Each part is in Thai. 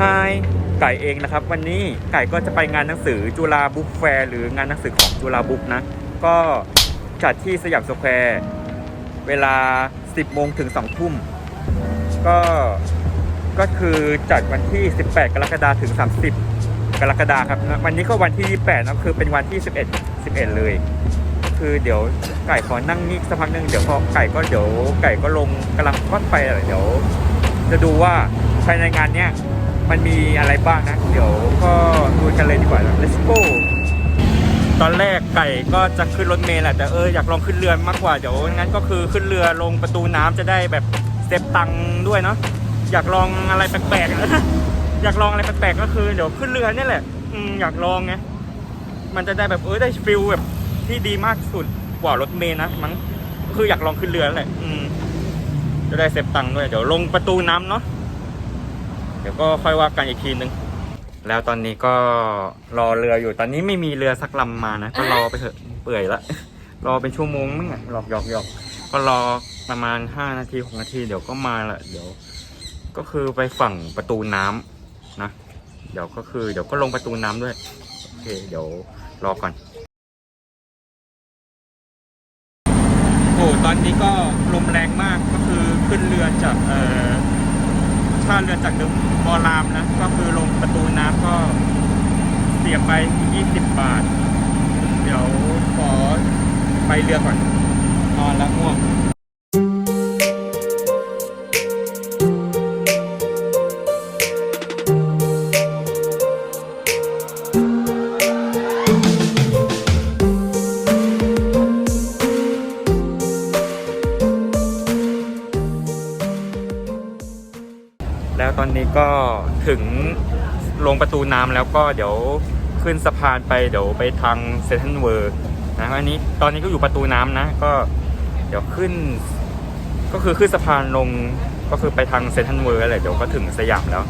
ไฮไก่เองนะครับ วันนี้ไก่ก็จะไปงานหนังสือจุฬาบุ๊กแฟร์หรืองานหนังสือของจุฬาบุ๊กนะ ก็จัดที่สยามสแควร์เวลา 10โมงถึง2ทุ่มก็ก็คือจัดวันที่ 18 กรกฎาคมถึง 30 กรกฎาคมครับวันนี้ก็วันที่ 28นะคือเป็นวันที่ 11 11 เลย คือเดี๋ยวไก่ขอนั่งนิ่งสักพักหนึงเดี๋ยวพอไก่ก็เดี๋ยวไก่ก็ลงกำลังทอดไฟอะไรเดี๋ยว จะดูว่าภายในงานเนี้ย มันมีอะไรบ้างนะ เดี๋ยวก็ดูกันเลยดีกว่า let's go ตอนแรกไก่ก็จะขึ้นรถเมล์แหละแต่เอออยากลองขึ้นเรือมากกว่าเดี๋ยวงั้นก็คือขึ้นเรือลงประตูน้ำจะได้แบบเซฟตังค์ด้วยเนาะอยากลองอะไรแปลกๆนะอยากลองอะไรแปลกๆก็คือเดี๋ยวขึ้นเรือนี่แหละอืมอยากลองไงมันจะได้แบบเออได้ฟิลแบบที่ดีมากสุดกว่ารถเมล์นะมั้งคืออยากลองขึ้นเรือนั่นแหละอืมจะได้เซฟตังค์ด้วยเดี๋ยวลงประตูน้ำเนาะ เดี๋ยวก็ค่อยว่ากันอีกทีนึง แล้วตอนนี้ก็รอเรืออยู่ตอนนี้ไม่มีเรือสักลำมานะ ก็รอไปเถอะเปื่อยละ รอเป็นชั่วโมงมั้งอะหลอกหยอกหยอกก็รอประมาณห้านาทีหกนาทีเดี๋ยวก็มาละเดี๋ยว ก็คือไปฝั่งประตูน้ำนะ เดี๋ยวก็คือเดี๋ยวก็ลงประตูน้ำด้วยโอเคเดี๋ยวรอก่อนโอ้ตอนนี้ก็ลมแรงมากก็คือขึ้นเรือจากเอ่อ ถ้าเรือจากเดิมบอรามนะ ก็คือลงประตูน้ำก็เสียไป 20 บาท เดี๋ยวขอไปเรือก่อนนอนแล้วง่วง ก็ถึงลงประตูน้ำแล้วก็เดี๋ยวขึ้นสะพานไปเดี๋ยวไปทางเซนทรัลเวอร์นะอันนี้ตอนนี้ก็อยู่ประตูน้ำนะ ก็เดี๋ยวขึ้น ก็คือขึ้นสะพานลงก็คือไปทางเซนทรัลเวอร์อะไรเดี๋ยวก็ถึงสยามแล้ว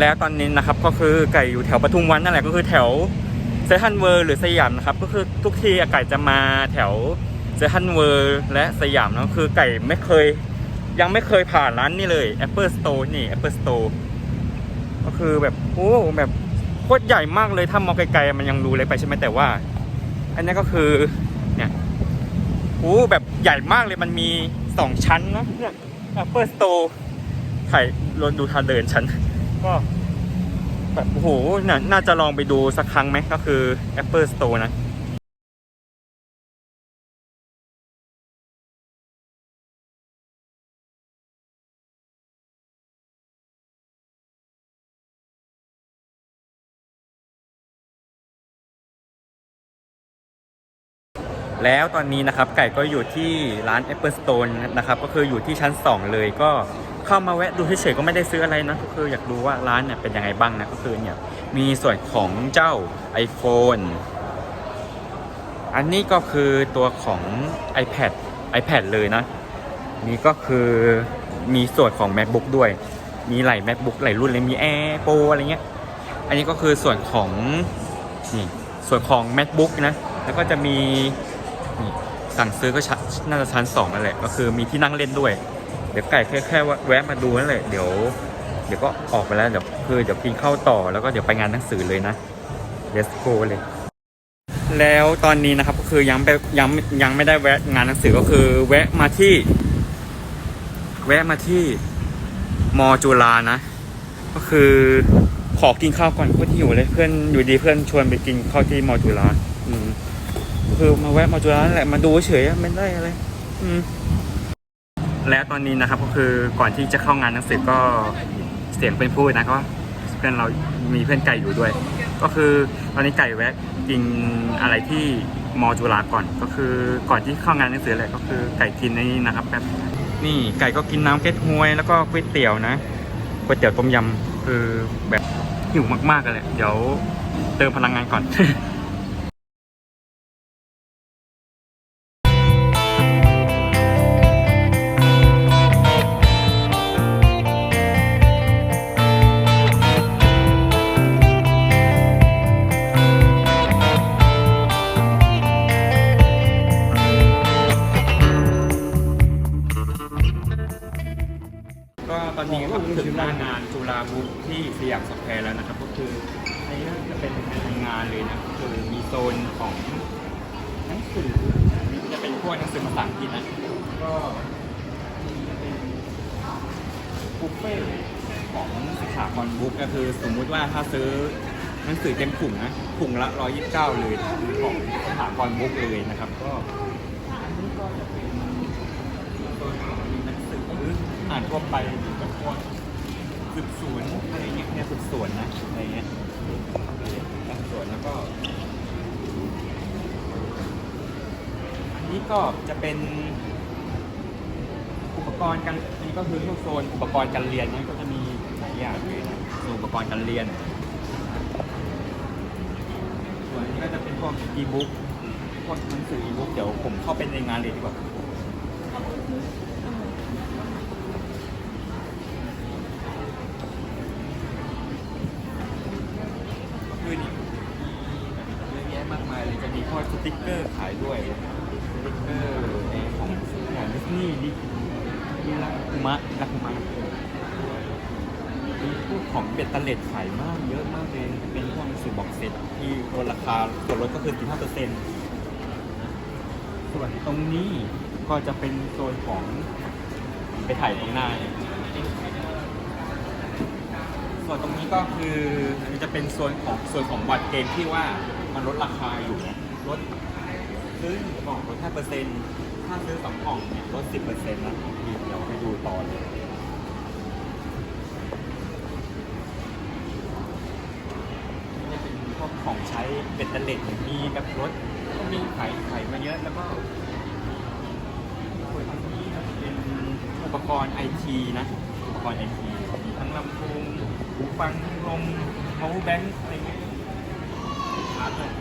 แล้วตอนนี้นะครับก็คือไก่อยู่แถวปทุมวันนั่นแหละก็คือแถวเซนทรัลเวิร์หรือสยามนะครับก็คือทุกทีอะไก่จะมาแถวเซนทรัลเวิร์และสยามนะคือไก่ไม่เคย ยังไม่เคยผ่านร้านนี้เลย Apple Store นี่ Apple Store ก็คือแบบโอ้แบบโคตรใหญ่มากเลยถ้ามองไกลๆมันยังดูเล็กไปใช่ไหมแต่ว่า อันนี้ก็คือเนี่ยโอ้แบบใหญ่มากเลยมันมีสองชั้นนะเนี่ย Apple Store ถ่ายรถดูท่าเดินฉัน ก็แบบโอ้โหน่าน่าจะลองไปดูสักครั้งไหมก็คือ Apple Store นะแล้วตอนนี้นะครับไก่ก็อยู่ที่ร้าน Apple Store นะครับ ก็คืออยู่ที่ชั้น 2 เลยก็ เข้ามาแวะดูเฉยๆก็ไม่ได้ซื้ออะไรนะก็คืออยากดูว่าร้านเนี่ยเป็นยังไงบ้างนะก็คือเนี่ยมีส่วนของเจ้า iPhone อันนี้ก็คือตัวของ iPad iPad เลยนะ นี่ก็คือมีส่วนของ MacBook ด้วย มีหลาย MacBook หลายรุ่นเลยมี Air Pro อะไรเงี้ย อันนี้ก็คือส่วนของนี่ส่วนของ MacBook นะ แล้วก็จะมีนี่สั่งซื้อก็ชั้นน่าจะชั้นสองนั่นแหละ ก็คือมีที่นั่งเล่นด้วย เดี๋ยวไก่แค่แค่ว่าแวะมาดูนั่นแหละเดี๋ยวเดี๋ยวก็ออกไปแล้วเดี๋ยวคือเดี๋ยวกินข้าวต่อแล้วก็เดี๋ยวไปงานหนังสือเลยนะ Let's go เลย แล้วตอนนี้นะครับก็คือยังไปยังยังไม่ได้แวะงานหนังสือก็คือ แวะมาที่ แวะมาที่มอจุฬานะ ก็คือขอกินข้าวก่อนเพื่อที่อยู่เลยเพื่อนอยู่ดีเพื่อนชวนไปกินข้าวที่มอจุฬาอืมคือมาแวะมาจุฬานั่นแหละมาดูเฉยๆไม่ได้อะไรอืม และตอนนี้นะครับก็คือก่อนที่จะเข้างานหนังสือก็เสียงเป็นพูดนะก็เพื่อนเรามีเพื่อนไก่อยู่ด้วย ก็คือตอนนี้ไก่แวะกินอะไรที่มอจุฬาก่อนก็คือก่อนที่เข้างานหนังสือแหละก็คือไก่กินในนี่นะครับแบบนี่ไก่ก็กินน้ำเก๊กฮวยแล้วก็ก๋วยเตี๋ยวนะก๋วยเตี๋ยวต้มยำคือแบบหิวมากๆกันเลยเดี๋ยวเติมพลังงานก่อน บุ๊กที่สยามสแควร์แล้วนะครับ ก็คือในนี้จะเป็นในงานเลยนะก็คือมีโซนของหนังสือจะเป็นพวกหนังสือภาษาอังกฤษนะก็จะเป็นบุฟเฟ่ของสถาบันบุ๊กก็คือสมมุติว่าถ้าซื้อหนังสือเต็มถุงนะถุงละ 129 เลยของสถาบันบุ๊กเลยนะครับ ก็อันนี้ก็จะเป็นตัวหนังสืออ่านทั่วไปแบบพวก สืบสวนอะไรเงี้ยเนี่ยสืบสวนนะอะไรเงี้ยสืบสวนแล้วก็ อันนี้ก็จะเป็นอุปกรณ์การอันนี้ก็คือพวกโซนอุปกรณ์การเรียนเนี่ยก็จะมีหลายอย่างเลยนะส่วนอุปกรณ์การเรียน ส่วนอันนี้ก็จะเป็นพวกอีบุ๊กพวกหนังสืออีบุ๊กเดี๋ยวผมเข้าไปในงานเลยดีกว่า คือนี่เยอะแยะมากมายเลยจะมีพวกสติ๊กเกอร์ขาย ด้วยสติ๊กเกอร์ในของของดิสนีย์ดิมีลักคุมะลักคุมะมีพวกของเบ็ดเตล็ดขายมากเยอะมากเลย เป็นพวกหนังสือบ็อกเซตที่ลดราคาส่วนลดก็คือ 15เปอร์เซ็นต์ส่วนตรงนี้ก็จะเป็นโซนของไปถ่ายตรงหน้าเนี่ยส่วนตรงนี้ก็คือมันจะเป็นส่วนของส่วนของบัตรเกมที่ว่ามันลดราคาอยู่ลด ซื้อหนึ่งกล่องลดห้าเปอร์เซ็นต์ถ้าซื้อสองกล่องเนี่ยลดสิบเปอร์เซ็นต์นะนี่เดี๋ยวไปดูต่อเลยจะเป็นพวกของใช้เบ็ดเล็ดมีแบบรถก็มีขายขายมาเยอะแล้วก็ส่วนอันนี้เป็นอุปกรณ์ไอทีนะอุปกรณ์ไอทีมีทั้งลำโพงหูฟังลมเมาส์แบงค์อะไรเงี้ยชาร์จเลย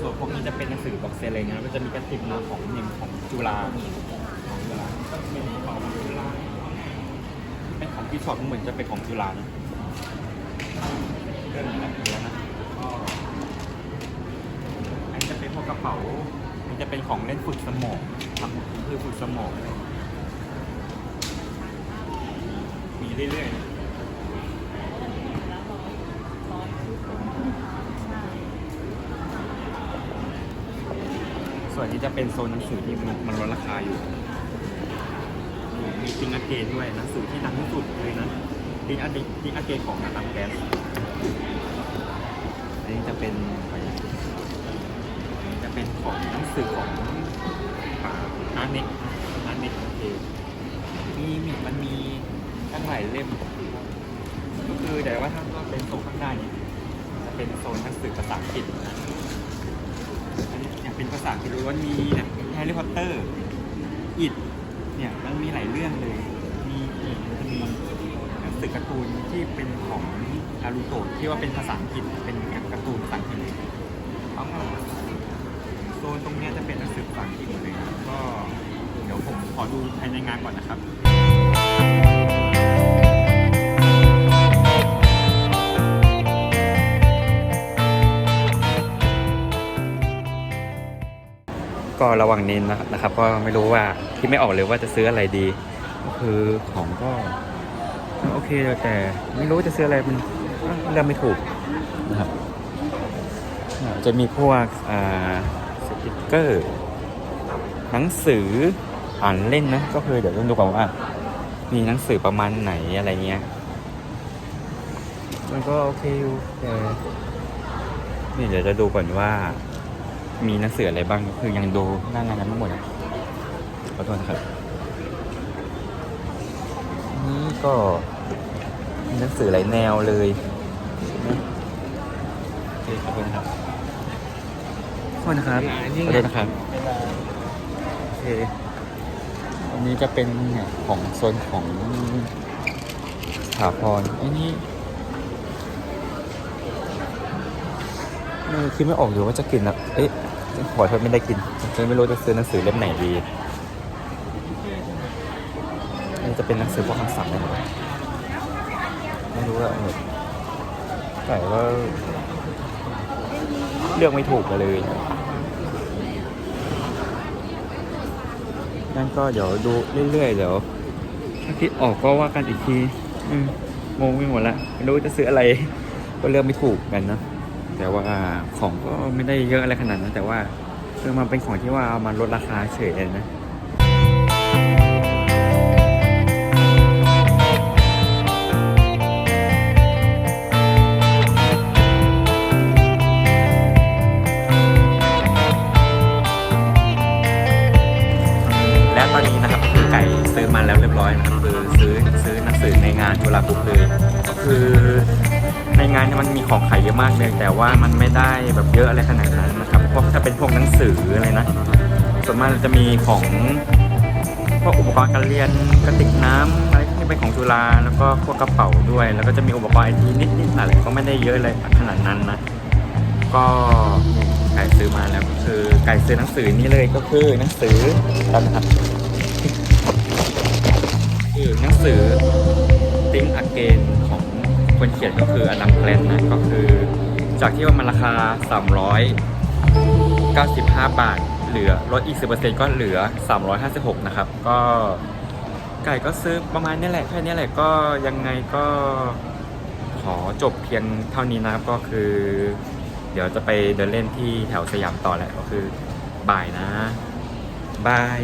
ส่วนพวกนี้จะเป็นหนังสือบอกเซตอะไรเงี้ยมันจะมีกระติกนะของอย่างของจุฬาของจุฬาเป็นของจุฬาเป็นของที่ชอบเหมือนจะเป็นของจุฬานะเรื่องนี้นะเยอะนะ อันนี้จะเป็นพวกกระเป๋า มันจะเป็นของเล่นฝึกสมองทำคือฝึกสมอง มีเรื่อยๆ ส่วนนี้จะเป็นโซนหนังสือที่มันมันลดราคาอยู่ มีติงอาเกนด้วยหนังสือที่ดังที่สุดเลยนะติงอาเกนติงอาเกนของนาตามแกสอันนี้จะเป็นจะเป็นของหนังสือของอาร์เน็กอาร์เน็กโอเคมีมีมันมีตั้งหลายเล่ม ก็คือแต่ว่าถ้าเราเป็นโซนข้างหน้าเนี่ยจะเป็นโซนหนังสือภาษาอังกฤษนะอันนี้ เป็นภาษาอังกฤษล้วนมีเนี่ยแฮร์รี่พอตเตอร์อิดเนี่ยมันมีหลายเรื่องเลย มีอีกมันจะมีหนังสือการ์ตูนที่เป็นของนารูโตะที่ว่าเป็นภาษาอังกฤษเป็นการ์ตูนภาษาอังกฤษเลยเอาเข้าโซนตรงนี้จะเป็นหนังสือภาษาอังกฤษเลยก็เดี๋ยวผมขอดูภายในงานก่อนนะครับ ก็ระว่างนี้นะครับ ก็ไม่รู้ว่าที่ไม่ออกเลยว่าจะซื้ออะไรดี ก็คือของก็โอเคแต่ไม่รู้จะซื้ออะไรมันเลือกไม่ถูกนะครับจะมีพวกอ่าสติกเกอร์หนังสืออ่านเล่นนะก็คือเดี๋ยวต้องดูก่อนว่า มีหนังสือประมาณไหนอะไรเงี้ยมันก็โอเคอยู่แต่นี่เดี๋ยวจะดูก่อนว่า มีหนังสืออะไรบ้างคือยังดูหน้างานนั้นไม่หมดอะขอโทษนะครับนี่ก็มีหนังสือหลายแนวเลยนะโอเคขอบคุณครับขอโทษนะครับขอโทษนะครับโอเคอันนี้จะเป็นเนี่ยของโซนของสถาพรไอ้นี่เออคิดไม่ออกอยู่ว่าจะกินอะเอ๊ะ ขอโทษไม่ได้กินจะไม่รู้จะซื้อหนังสือเล่มไหนดีนี่จะเป็นหนังสือพวกคำศัพท์นะไม่รู้ว่าเออแต่ว่าเลือกไม่ถูกมาเลยนั่นก็เดี๋ยวดูเรื่อยๆเดี๋ยวถ้าคิดออกก็ว่ากันอีกที อืมงงไปหมดละไม่รู้จะซื้ออะไร ก็เลือกไม่ถูกกันนะ แต่ว่าของก็ไม่ได้เยอะอะไรขนาดนั้นแต่ว่าคือมันเป็นของที่ว่าเอามาลดราคาเฉยนะ ว่ามันไม่ได้แบบเยอะอะไรขนาดนั้นนะครับเพราะถ้าเป็นพวกหนังสืออะไรนะส่วนมากจะมีของพวกอุปกรณ์การเรียนกระติกน้ำอะไรที่เป็นของจุฬาแล้วก็พวกกระเป๋าด้วย แล้วก็จะมีอุปกรณ์ไอทีนิดๆอะไรก็ไม่ได้เยอะอะไรขนาดนั้นนะก็ไก่ซื้อมาแล้วก็คือไก่ซื้อหนังสือนี่เลยก็คือหนังสือกันนะครับคือหนังสือ Think Again ของคนเขียนก็คืออดัมแกลนนะก็คือ จากที่ว่ามันราคา 395 บาท เหลือลดอีก 10%ก็เหลือ 356 นะครับ ก็ไก่ก็ซื้อประมาณนี้แหละแค่นี้แหละก็ยังไงก็ขอจบเพียงเท่านี้นะครับก็คือ เดี๋ยวจะไปเดินเล่นที่แถวสยามต่อแหละก็คือบ่ายนะบาย